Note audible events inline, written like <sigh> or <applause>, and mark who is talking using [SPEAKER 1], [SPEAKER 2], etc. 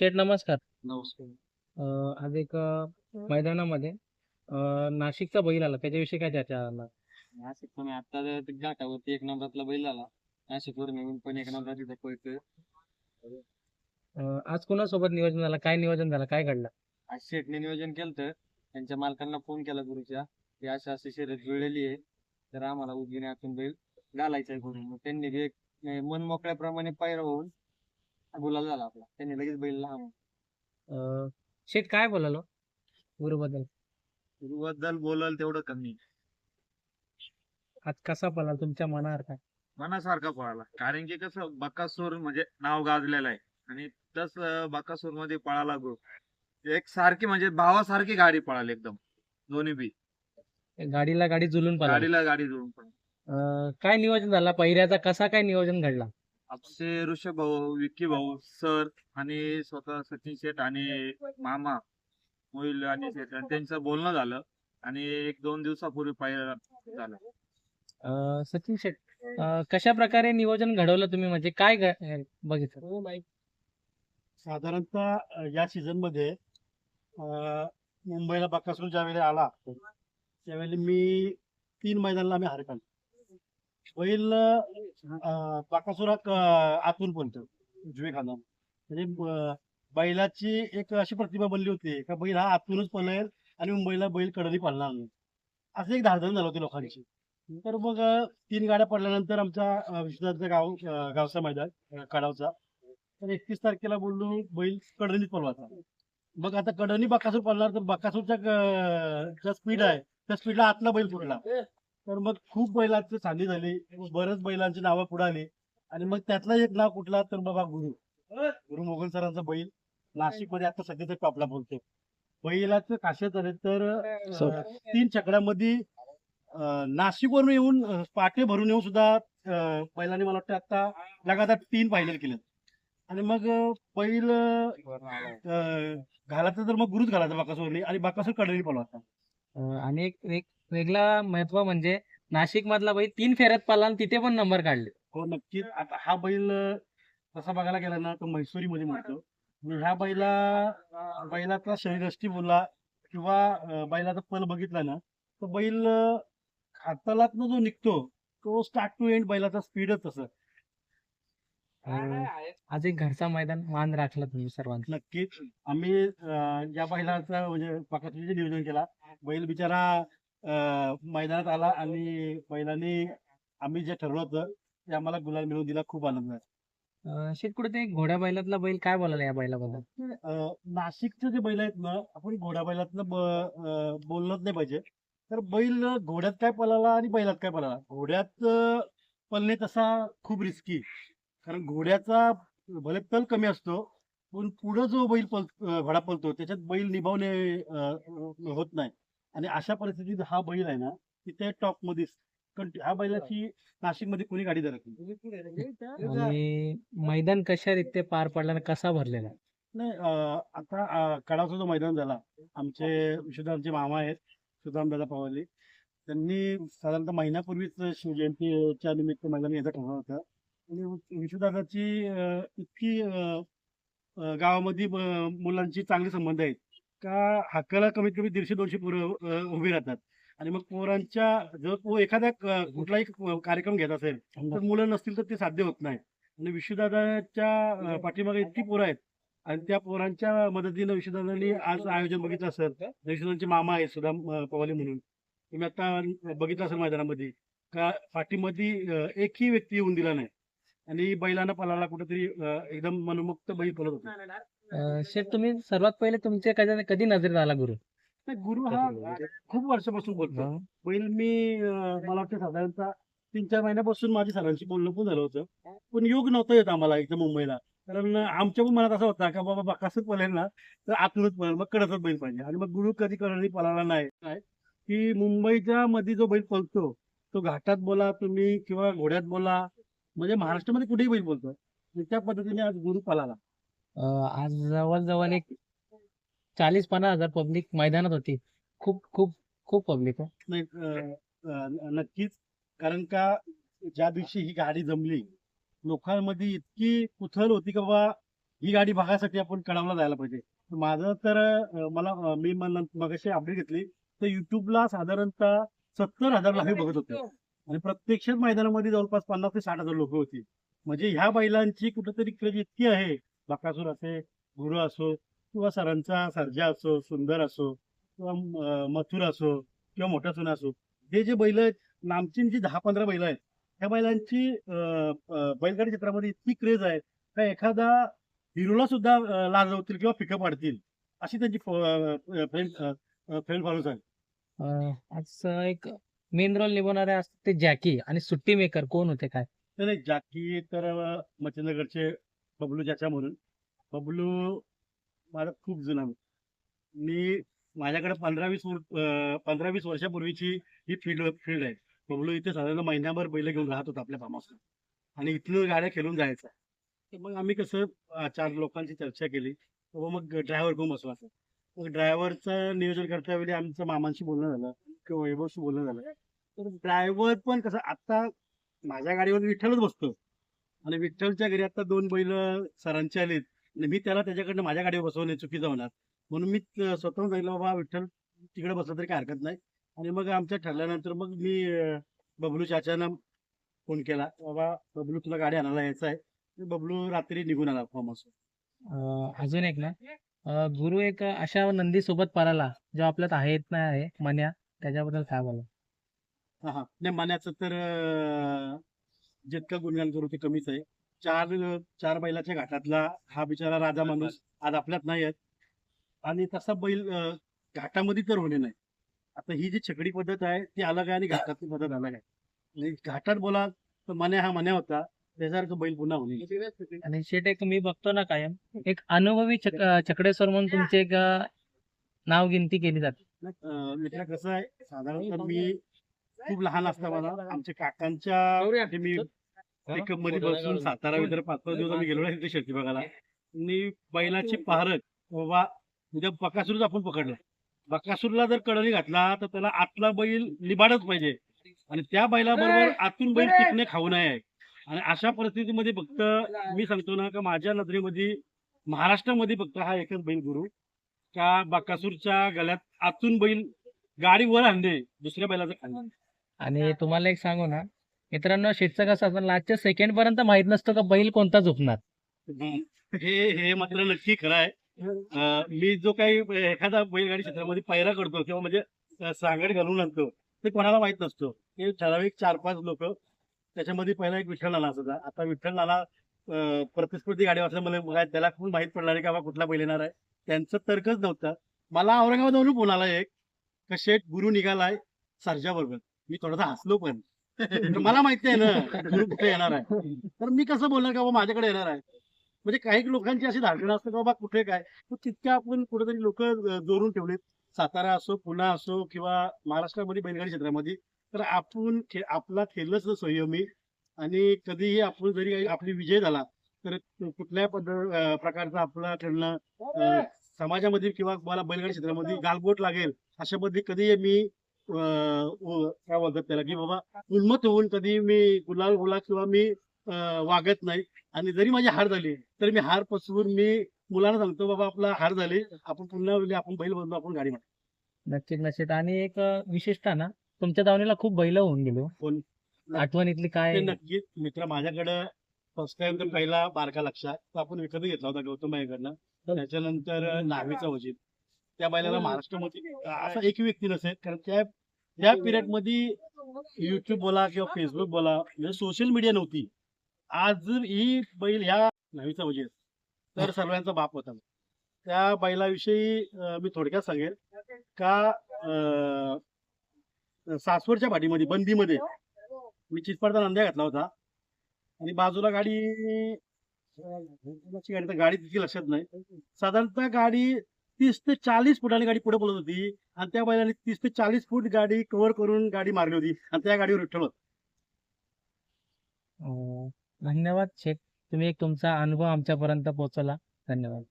[SPEAKER 1] शेठ नमस्कार.
[SPEAKER 2] नमस्कार.
[SPEAKER 1] आज एक मैदानामध्ये नाशिकचा बैल आला. त्याच्याविषयी काय चर्चा आला
[SPEAKER 2] नाशिक पण आता घाटावरती एक नंबरातला बैल आला. नाशिकवर नवीन पण एक नंबरात तिथं पळतोय.
[SPEAKER 1] आज कोणासोबत नियोजन झालं? काय नियोजन झालं? काय घडलं?
[SPEAKER 2] आज शेटने नियोजन केलं त्यांच्या मालकांना फोन केला गुरुच्या. की अशी अशी शर्यत जुळलेली आहे. तर आम्हाला उजवीने आतून बैल घालायचा आहे गुरु मग त्यांनी एक मन मोकळ्याप्रमाणे पायरा होऊन गुलाल झाला आपला. त्यांनी लगेच बैल लहान
[SPEAKER 1] अं, शेठ काय बोलालो गुरुबद्दल.
[SPEAKER 3] गुरुबद्दल बोलाल तेवढं कमी.
[SPEAKER 1] आज कसा पळाला? तुमच्या मनावर काय
[SPEAKER 3] मनासारखा पळाला. कारण की कसं बकासूर म्हणजे नाव गाजलेलं आहे. आणि तस बकासूरमध्ये पळाला गो. एक सारखी म्हणजे भावासारखी गाडी पळाली एकदम. दोन्ही बी.
[SPEAKER 1] गाडीला गाडी जुलून पळाला.
[SPEAKER 3] गाडीला गाडी जोडून पळाली.
[SPEAKER 1] अं, काय नियोजन झाला? पहिऱ्याचा कसा काय नियोजन घडला?
[SPEAKER 3] आपसे ऋषभ भाऊ विक्की भाऊ सर आणि स्वतः सचिन शेठ आणि मामा मोहिल आणि शेठ आणि त्यांचं बोलणं झालं आणि एक दोन दिवसापूर्वी पाहिलं झालं.
[SPEAKER 1] अं, सचिन शेठ अं, कशा प्रकारे नियोजन घडवलं तुम्ही? म्हणजे काय घ- बघितलं?
[SPEAKER 4] साधारणतः अ, या सीझनमध्ये अ, मुंबईला बकासूर ज्यावेळेला आला त्यावेळेला मी तीन मैदानाला आम्ही हार बैल बकासूर हा आतून बोलतो उजवे खांदा. म्हणजे बैलाची एक अशी प्रतिभा बनली होती का बैल हा आतूनच पळेल आणि मुंबईला बैल कडनी पळणार. नाही असं एक धारधन झालं होती लोकांची. तर मग तीन गाड्या पडल्यानंतर आमचा विश्वनाथचं गाव गावचा मैदान कडावचा तर एकतीस तारखेला बोललो बैल कडणीत पळवायचा. मग आता कडणी बकासूर पळणार तर ज्या स्पीड आहे त्या स्पीडला आतला बैल फुटला तर मग खूप बैलांची चांदी झाली बरेच बैलांची नावं पुढे आली. आणि मग त्यातला एक नाव कुठला? तर बाबा गुरु. गुरु मोगल सरांचा बैल. नाशिकमध्ये आता सध्या तर टॉपला बोलतो बैलाचं खासियत आहे तर तीन चकड्यामध्ये नाशिकवरून येऊन पाटे भरून येऊन सुद्धा बैलांनी मला वाटतं आता लगातार तीन फायनल केले आणि मग बैल घालायचं तर मग गुरुच घालायचा बाकासूरने आणि बाकासूर कडणी पळवायचा
[SPEAKER 1] अं, आणि एक एक वेगळा महत्त्व म्हणजे नाशिक मधला बैल तीन फेऱ्यात पळाला आणि तिथे पण नंबर काढले.
[SPEAKER 4] हो नक्कीच. आता हा बैल तसा बघायला गेला ना तो म्हैसूरी मध्ये म्हणतो ह्या बैला बैलाचा शरीरष्टी बोलला किंवा बैलाचा पल बघितला ना तो बैल अं, हातालातनं जो निघतो तो स्टार्ट टू एंड बैलाचा स्पीडच तसं
[SPEAKER 1] आज एक घरचा मैदान मान राखला तुम्ही सर्वांचा
[SPEAKER 4] नक्कीच. आम्ही या बैलाचा म्हणजे नियोजन केला. बैल बिचारा मैदानात आला आणि बैलाने आम्ही जे ठरवलं होतं ते आम्हाला गुलाल मिळवून दिला. खूप आनंद आहे
[SPEAKER 1] शेठ कुठे ते घोड्या बैलातला बैल काय बोलायला या बैलाबद्दल?
[SPEAKER 4] अं, नाशिकचे जे बैल आहेत ना आपण घोड्या बैलातनं ब- अं, बोललंच नाही पाहिजे. तर बैल घोड्यात काय पळाला आणि बैलात काय पळाला? घोड्यात अं, पळणे तसा खूप रिस्की कारण घोड्याचा भले तल कमी असतो पण पुढं जो बैल पल अं, घोडा पळतो त्याच्यात बैल निभावणे अं, होत नाही. आणि अशा परिस्थितीत हा बैल आहे ना तिथे टॉपमध्ये ह्या बैलाची नाशिकमध्ये कोणी गाडी धरत नाही.
[SPEAKER 1] आणि मैदान कशा रीते पार पडला आणि कसा भरलेला
[SPEAKER 4] नाही आता अं, कडावचा जो मैदान झाला आमचे विश्वदाचे मामा आहेत सुदामदादा पवाले त्यांनी साधारणतः महिन्यापूर्वीच शिवजयंतीच्या निमित्त मैदान यायचं ठरवलं होतं. आणि विश्वदादाची इतकी गावामध्ये मुलांची चांगले संबंध आहेत. का हक्काला कमीत कमी दीडशे दोनशे पोरं उभी राहतात. आणि मग पोरांच्या जर पो- एखाद्या कुठलाही कार्यक्रम घेत असेल तर मुलं नसतील तर ते साध्य होत नाही. आणि विश्वदादाच्या पाठीमागे इतकी पोरं आहेत. आणि त्या पोरांच्या मदतीनं विश्वदादांनी आज आयोजन बघितलं असेल विश्वदादांचे मामा आहेत सुदाम पवाले म्हणून. तुम्ही आता बघितलं असेल मैदानामध्ये का पाठीमध्ये एकही व्यक्ती येऊन दिला नाही. आणि बैलांना पळाला कुठेतरी एकदम मनमुक्त बैल पळत होता.
[SPEAKER 1] शेठ तुम्ही सर्वात पहिले तुमच्या कधी कधी नजरेत आला गुरु?
[SPEAKER 4] गुरु हा खूप वर्षापासून बोलतो बैल मी मला वाटतं साधारणतः तीन चार महिन्यापासून माझी सरांशी बोलणं पण झालं होतं. पण योग नव्हतं येत आम्हाला इथं मुंबईला. कारण आमच्या पण मनात असं होता का बाबा बकासूर पळेल ना तर आतूनच पळेल. मग कडतच बैल पाहिजे. आणि मग गुरु कधी कधी पळाला नाही. काय की मुंबईच्या मध्ये जो बैल पळतो तो घाटात बोला तुम्ही किंवा घोड्यात बोला. म्हणजे महाराष्ट्रामध्ये कुठेही बैल बोलतो त्या पद्धतीने आज गुरु पळाला.
[SPEAKER 1] अं, आज जवळजवळ एक चाळीस पन्नास हजार पब्लिक मैदानात होती. खूप खूप खूप पब्लिक हो.
[SPEAKER 4] नाही अं, अं, नक्कीच. कारण का ज्या दिवशी ही गाडी जमली लोकांमध्ये इतकी कुथल होती का बाबा ही गाडी बघायसाठी आपण कडावला जायला पाहिजे. माझं तर अं, मला अं, मी मगाशी अपडेट घेतली. तर युट्यूबला साधारणतः सत्तर हजार लाईव्ह बघत होते. आणि प्रत्यक्षात मैदानामध्ये जवळपास पन्नास ते साठ हजार लोक होती. म्हणजे ह्या बैलांची कुठेतरी क्रेज इतकी आहे बकासूर असे गुरु असो किंवा सरांचा सर्जा असो सुंदर असो किंवा मथुर असो किंवा मोठा सुना असो हे जे बैल आहेत नामचीन जी दहा पंधरा बैल आहेत ह्या बैलांची बैलगाडी क्षेत्रामध्ये इतकी क्रेज आहे का एखादा हिरोला सुद्धा लाजवतील किंवा पिकअप पाडतील अशी त्यांची फ्रेंड फ्रेंड फॉलोअर्स आहे
[SPEAKER 1] आज एक मेन रोल निभावणारे असतात ते जॅकी आणि सुट्टी मेकर कोण होते काय?
[SPEAKER 4] नाही जाकी तर मच्छिंद्रगडचे बबलू ज्याच्या म्हणून बबलू माझा खूप जुना मी माझ्याकडे पंधरा वीस पंधरा वीस वर्षापूर्वीची ही फील्ड फील्ड आहे. बबलू इथे साधारण महिन्याभर बैल घेऊन राहत होता आपल्या फार्मासून आणि इथून गाड्या खेळून जायचा. तर मग आम्ही कसं चार लोकांची चर्चा केली. व मग ड्रायव्हर खूप असं. मग ड्रायव्हरचं नियोजन करता वेळी आमचं मामांशी बोलणं झालं किंवा वैभवशी बोलणं झालं. तर ड्रायव्हर पण कसं आता माझ्या गाडीवर विठ्ठलच बसतो आणि विठ्ठलच्या घरी आता दोन बैल सरांचे आलेत. आणि मी त्याला त्याच्याकडनं माझ्या गाडीवर बसवणे चुकीचं होणार. म्हणून मी त- स्वतःहून सांगितलं बाबा विठ्ठल तिकडे बसलं तरी काय हरकत नाही. आणि मग आमच्या ठरल्यानंतर मग मी बबलू चाचांना फोन केला. बाबा बबलू तुला गाडी आणायला यायचं आहे. बबलू रात्री निघून आला फॉर्म हाऊस
[SPEAKER 1] अं, अजून एक ना. गुरु एक अशा नंदी सोबत पळाला जो आपल्यात आहेत नाही आहे मन्या त्याच्याबद्दल काय बोला
[SPEAKER 4] हा हा. नाही मान्याचं तर जितकं गुणगान करू ते कमीच आहे. चार चार बैलाच्या घाटातला हा बिचारा राजा माणूस आज आपल्यात नाही आहेत आणि तसा बैल घाटामध्ये तर होणे नाही. आता ही जी छकडी पद्धत आहे ती अलग आहे आणि घाटातली पद्धत अलग आहे. आणि घाटात बोला तर मन्या हा मन्या होता. त्याच्यासारखं बैल पुन्हा होणे
[SPEAKER 1] आणि शेट एक मी बघतो ना कायम एक अनुभवी चकडेश्वर म्हणून तुमचे एक नाव गिनती केली जाते.
[SPEAKER 4] मित्रा कसं आहे साधारणतः मी खूप लहान असताना आमच्या काकांच्या मी मध्ये बसून सातारा विदर्भ पाच पाच दिवस आम्ही गेलो तिथे शेती बघायला. आणि बैलाची पारख बाबा उद्या बकासूरच आपण पकडला. बकासूरला जर कडणी घातला तर त्याला आतला बैल लिबाडच पाहिजे. आणि त्या बैलाबरोबर आतून बैल टिकणे खाऊ नये. आणि अशा परिस्थितीमध्ये फक्त मी सांगतो ना का माझ्या नजरेमध्ये महाराष्ट्रामध्ये फक्त हा एकच बैल गुरु का बकासूरच्या गळ्यात आतून बैल गाडी वर आणणे दुसऱ्या बैलाचं खाणे.
[SPEAKER 1] आणि तुम्हाला एक सांगू ना मित्रांनो शेटचं कसं असतं लास्टच्या सेकंड पर्यंत माहीत नसतं का बैल कोणता झोपणार.
[SPEAKER 4] हे हे मात्र नक्की खरं आहे. अं, मी जो काही एखादा बैलगाडी क्षेत्रामध्ये पायरा करतो किंवा म्हणजे अं, सांगड घालून आणतो ते कोणाला माहीत नसतो. हे ठराविक चार पाच लोक त्याच्यामध्ये पहिला एक विठ्ठल नाना असायचा. आता विठ्ठल नाना अं, प्रतिस्पर्धी गाडी असल्यामुळे मला त्याला खूप माहीत पडणार आहे का बा कुठला बैल येणार आहे? त्यांचं तर्कच नव्हतं. मला औरंगाबादवरून फोन आला एक का शेठ गुरु निघालाय सरजा बरोबर मी थोडासा हसलो पण. <laughs> मला माहिती आहे ना गुरु कुठे येणार आहे? तर मी कसं बोलणार का बाबा माझ्याकडे येणार आहे? म्हणजे काही लोकांची अशी धारणा असते की बाबा कुठे काय? तितक्या आपण कुठेतरी लोक जोडून ठेवलेत. सातारा असो पुणा असो किंवा महाराष्ट्रामध्ये बैलगाडी क्षेत्रामध्ये. तर आपण आपला खेळच संयमी आणि कधीही आपण जरी काही आपली विजय झाला तर कुठल्या प्रकारचं आपलं खेळणं समाजामध्ये किंवा मला बैलगाडी क्षेत्रामध्ये गालबोट लागेल अशा पद्धती कधी मी काय बोलतात त्याला की बाबा उन्मत होऊन कधी मी गुलाल गुलाल किंवा मी वागत नाही. आणि जरी माझी हार झाली तर मी हार पसवून मी मुलांना सांगतो बाबा आपला हार झाली आपण पुन्हा आपण बैल बनतो आपण गाडी म्हणतो
[SPEAKER 1] नक्कीच नक्कीच. आणि एक विशेषतः ना तुमच्या दावणीला खूप बैल होऊन गेलो
[SPEAKER 4] कोण?
[SPEAKER 1] आठवणीतली काय?
[SPEAKER 4] नक्कीच. मित्र माझ्याकडे फर्स्ट टाइम तर पहिला बारका लक्षात तो आपण विकत घेतला होता गौतम भाईकडनं त्याच्यानंतर नावीचा वजीर. त्या बैलाला महाराष्ट्रामध्ये असा एक व्यक्ती नसेल कारण त्या त्या पिरियडमध्ये युट्यूब बोला किंवा फेसबुक बोला म्हणजे सोशल मीडिया नव्हती. आज जर ही बैल ह्या नावीचा वजीर तर सर्वांचा बाप होता. त्या बैलाविषयी मी थोडक्यात सांगेल का सासवडच्या पाठीमध्ये बंदीमध्ये मी चितपडचा नंद्या घातला होता. आणि बाजूला गाडी गाडी तितकी लक्षात नाही. साधारणतः गाडी तीस ते चाळीस फुटाने गाडी पुढे बोलत होती. आणि त्या बैलाने तीस ते चाळीस फूट गाडी कव्हर करून गाडी मारली होती. आणि त्या गाडीवर विठ्ठल होता.
[SPEAKER 1] अं, धन्यवाद शेठ तुम्ही एक तुमचा अनुभव आमच्यापर्यंत पोहोचवला. धन्यवाद.